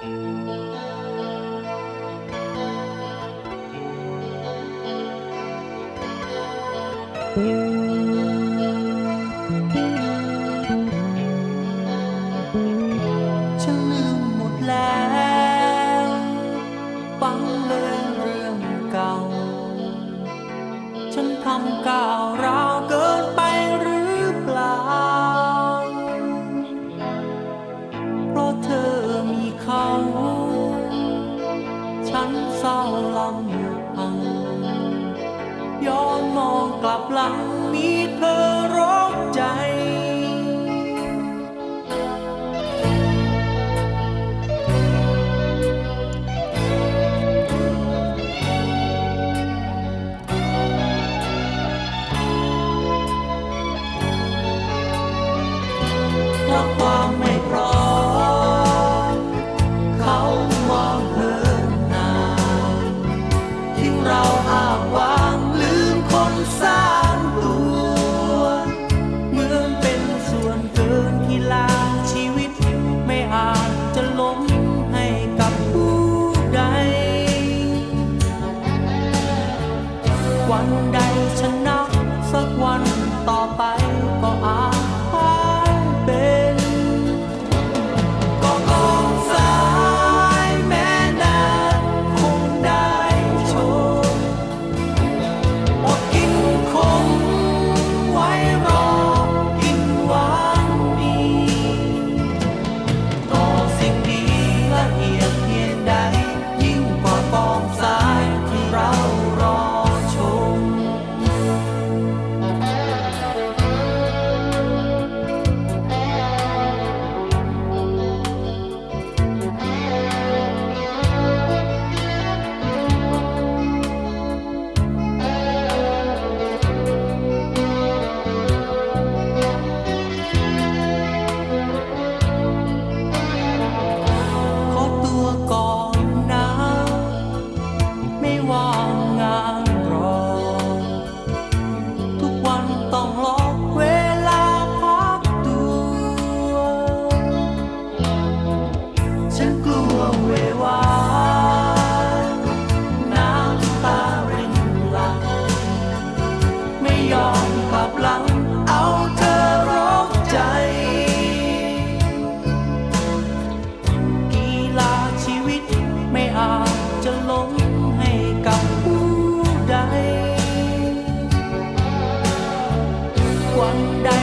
Chẳng lương một leo Bắn lên rương cầu Chân thăm cao ร้าลำหยุดพังย้อนมองกลับหลังมีเธอร้องใจเพราะความไม่พร้อม on one day